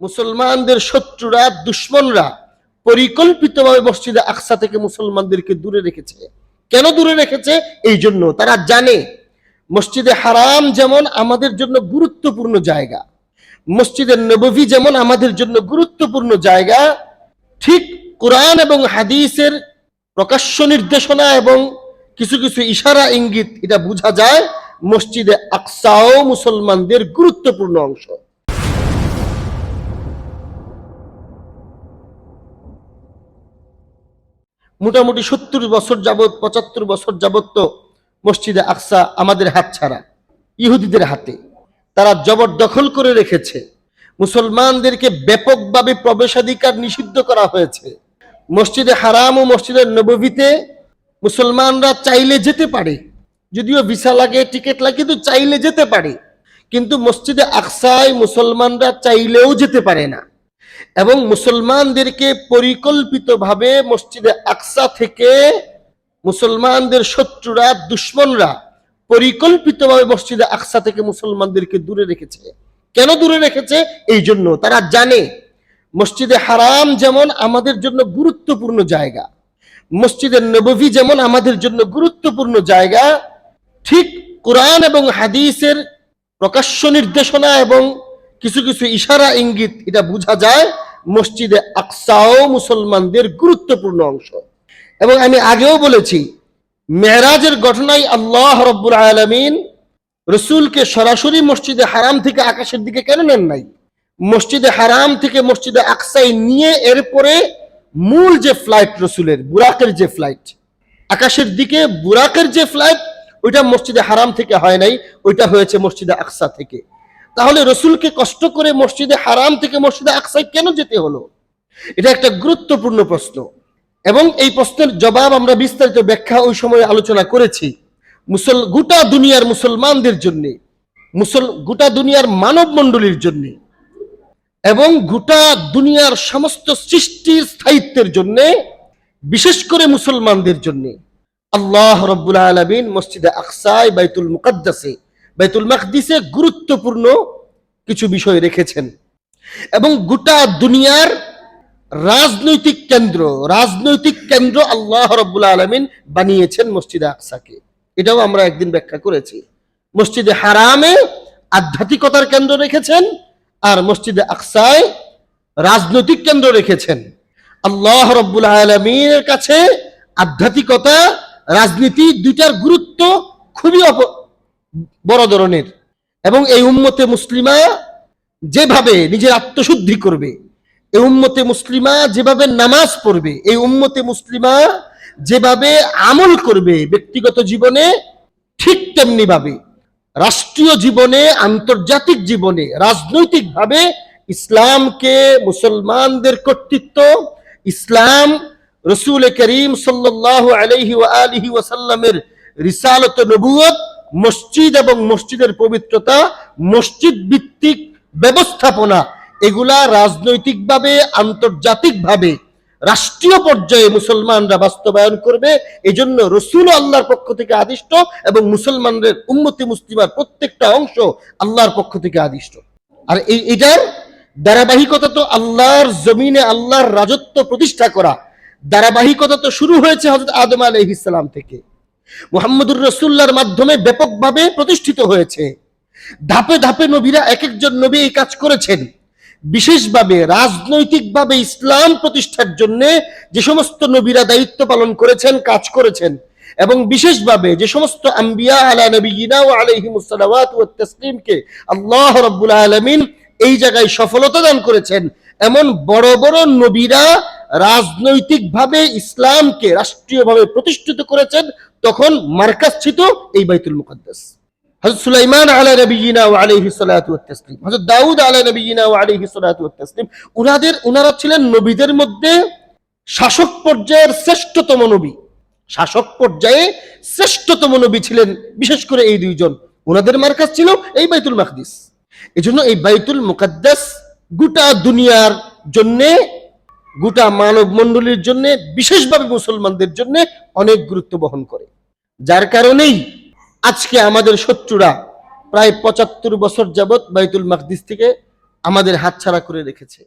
মুসলমানদের শত্রুরা, দুশ্মনরা পরিকল্পিতভাবে মসজিদে আকসা থেকে মুসলমানদেরকে দূরে রেখেছে। কেন দূরে রেখেছে? এই জন্য তারা জানে, মসজিদে হারাম যেমন আমাদের জন্য গুরুত্বপূর্ণ জায়গা মসজিদের নবভী যেমন আমাদের জন্য গুরুত্বপূর্ণ জায়গা, ঠিক কোরআন এবং হাদিসের প্রকাশ্য নির্দেশনা এবং কিছু কিছু ইশারা, ইঙ্গিত, এটা বোঝা যায় মসজিদে আকসাও মুসলমানদের গুরুত্বপূর্ণ অংশ। মোটামুটি সত্তর বছর যাবত পঁচাত্তর বছর যাবত তো মসজিদে আকসা আমাদের হাত ছাড়া, ইহুদিদের হাতে। তারা জবরদখল করে রেখেছে। মুসলমানদেরকে ব্যাপকভাবে প্রবেশাধিকার নিষিদ্ধ করা হয়েছে। মসজিদে হারাম ও মসজিদের নববীতে মুসলমানরা চাইলে যেতে পারে। যদিও ভিসা লাগে, টিকিট লাগে, কিন্তু চাইলে যেতে পারে। কিন্তু মসজিদে আকসায় মুসলমানরা চাইলেও যেতে পারে না। এবং মুসলমানদেরকে পরিকল্পিতভাবে মসজিদে আকসা থেকে মুসলমানদের শত্রুরা, দুশ্মনরা পরিকল্পিতভাবে মসজিদে আকসা থেকে মুসলমানদেরকে দূরে রেখেছে। কেন দূরে রেখেছে? এই জন্য তারা জানে, মসজিদে হারাম যেমন আমাদের জন্য গুরুত্বপূর্ণ জায়গা মসজিদের নবী যেমন আমাদের জন্য গুরুত্বপূর্ণ জায়গা, ঠিক কোরআন এবং হাদিসের প্রকাশ্য নির্দেশনা এবং কিছু কিছু ইশারা, ইঙ্গিত, এটা বোঝা যায়। মসজিদে আকসাও মুসলমানদের গুরুত্বপূর্ণ অংশ। এবং আমি আগেও বলেছি মেহরাজের ঘটনায় আল্লাহ রব্বুল আলমিন রসুলকে সরাসরি মসজিদে হারাম থেকে আকাশের দিকে কেন নেন নাই? মসজিদে হারাম থেকে মসজিদে আকসাই নিয়ে এরপরে মূল যে ফ্লাইট রসুলের, বুরাকের যে ফ্লাইট আকাশের দিকে বুরাকের যে ফ্লাইট ওইটা মসজিদে হারাম থেকে হয় নাই, ওইটা হয়েছে মসজিদে আকসা থেকে। তাহলে রসুলকে কষ্ট করে মসজিদে হারাম থেকে মসজিদে আকসায় কেন যেতে হলো? এটা একটা গুরুত্বপূর্ণ প্রশ্ন। এবং এই প্রশ্নের জবাব আমরা বিস্তারিত ব্যাখ্যা ওই সময় আলোচনা করেছি। মুসল, গোটা দুনিয়ার মুসলমানদের জন্য, মুসল, গোটা দুনিয়ার মানব মণ্ডলীর জন্য এবং গোটা দুনিয়ার সমস্ত সৃষ্টির স্থায়িত্বের জন্য, বিশেষ করে মুসলমানদের জন্য। আল্লাহ রব্বুল আলমিন মসজিদে আকসায় বাইতুল মুকাদ্দাসে, বাইতুল মাকদিসে গুরুত্বপূর্ণ কিছু বিষয় রেখেছেন। এবং গোটা দুনিয়ার রাজনৈতিক কেন্দ্র রাজনৈতিক কেন্দ্র আল্লাহ রব্বুল আলমিন বানিয়েছেন মসজিদে আকসাকে। এটাও আমরা একদিন ব্যাখ্যা করেছি। মসজিদে হারামে আধ্যাত্মিকতার কেন্দ্র রেখেছেন আর মসজিদে আকসায় রাজনৈতিক কেন্দ্র রেখেছেন। আল্লাহ রব্বুল আলমিনের কাছে আধ্যাত্মিকতা, রাজনীতি দুইটার গুরুত্ব খুবই বড় ধরনের। এবং এই উম্মতে মুসলিমা যেভাবে নিজের আত্মশুদ্ধি করবে, এই উম্মতে মুসলিমা যেভাবে নামাজ পড়বে, এই উম্মতে মুসলিমা যেভাবে আমল করবে ব্যক্তিগত জীবনে, ঠিক তেমনি ভাবে রাষ্ট্রীয় জীবনে, আন্তর্জাতিক জীবনে, রাজনৈতিকভাবে ইসলামকে মুসলমানদের কর্তৃত্ব, ইসলাম রসুল করিম সাল্লাহ আলহি আলিহি ওয়াসাল্লামের রিসালত নবুয়ত মসজিদ এবং মসজিদের পবিত্রতা, মসজিদ ভিত্তিক ব্যবস্থাপনা, এগুলা রাজনৈতিকভাবে, আন্তর্জাতিকভাবে রাষ্ট্রীয় পর্যায়ে মুসলমানরা বাস্তবায়ন করবে। এজন্য রসুল আল্লাহর পক্ষ থেকে আদিষ্ট এবং মুসলমানদের উম্মতি মুসলিমার প্রত্যেকটা অংশ আল্লাহর পক্ষ থেকে আদিষ্ট। আর এই, এটার ধারাবাহিকতা তো আল্লাহর জমিনে আল্লাহর রাজত্ব প্রতিষ্ঠা করা। ধারাবাহিকতা তো শুরু হয়েছে হজরত আদম আলহিসাম থেকে। মুহাম্মদুর রসুল্লাহর মাধ্যমে ব্যাপকভাবে প্রতিষ্ঠিত হয়েছে। ধাপে ধাপে নবীরা এক একজন নবী এই কাজ করেছেন। বিশেষভাবে রাজনৈতিকভাবে ইসলাম প্রতিষ্ঠার জন্য যে সমস্ত নবীরা দায়িত্ব পালন করেছেন, কাজ করেছেন এবং বিশেষভাবে যে সমস্ত আম্বিয়া আলা নবীনা ও আলাইহিমুসসালাওয়াত ওয়াত তাসলিমকে আল্লাহ রাব্বুল আলামিন এই জায়গায় সফলতা দান করেছেন। এমন বড় বড় নবীরা রাজনৈতিকভাবে ইসলামকে রাষ্ট্রীয়ভাবে প্রতিষ্ঠিত করেছেন তখন মার্কাজ ছিল এই বাইতুল মুকদ্দাস। হযরত সুলাইমান আলা নবিয়িনা ওয়া আলাইহি সাল্লাতু ওয়াত তাসলিম। হযরত দাউদ আলা নবিয়িনা ওয়া আলাইহি সাল্লাতু ওয়াত তাসলিম, উনাদের, উনারা ছিলেন নবীদের মধ্যে শাসক পর্যায়ের শ্রেষ্ঠতম নবী। শাসক পর্যায়ে শ্রেষ্ঠতম নবী ছিলেন বিশেষ করে এই দুইজন। ওনাদের মার্কাজ ছিল এই বাইতুল মাকদিস। এজন্য এই বাইতুল মুকাদ্দাস গোটা দুনিয়ার জন্যে গোটা মানব মণ্ডলীর জন্য, বিশেষভাবে মুসলমানদের জন্য অনেক গুরুত্ব বহন করে। যার কারণেই আজকে আমাদের শত্রুরা প্রায় পঁচাত্তর বছর যাবৎ বাইতুল মাকদিস থেকে আমাদের হাতছাড়া করে রেখেছে।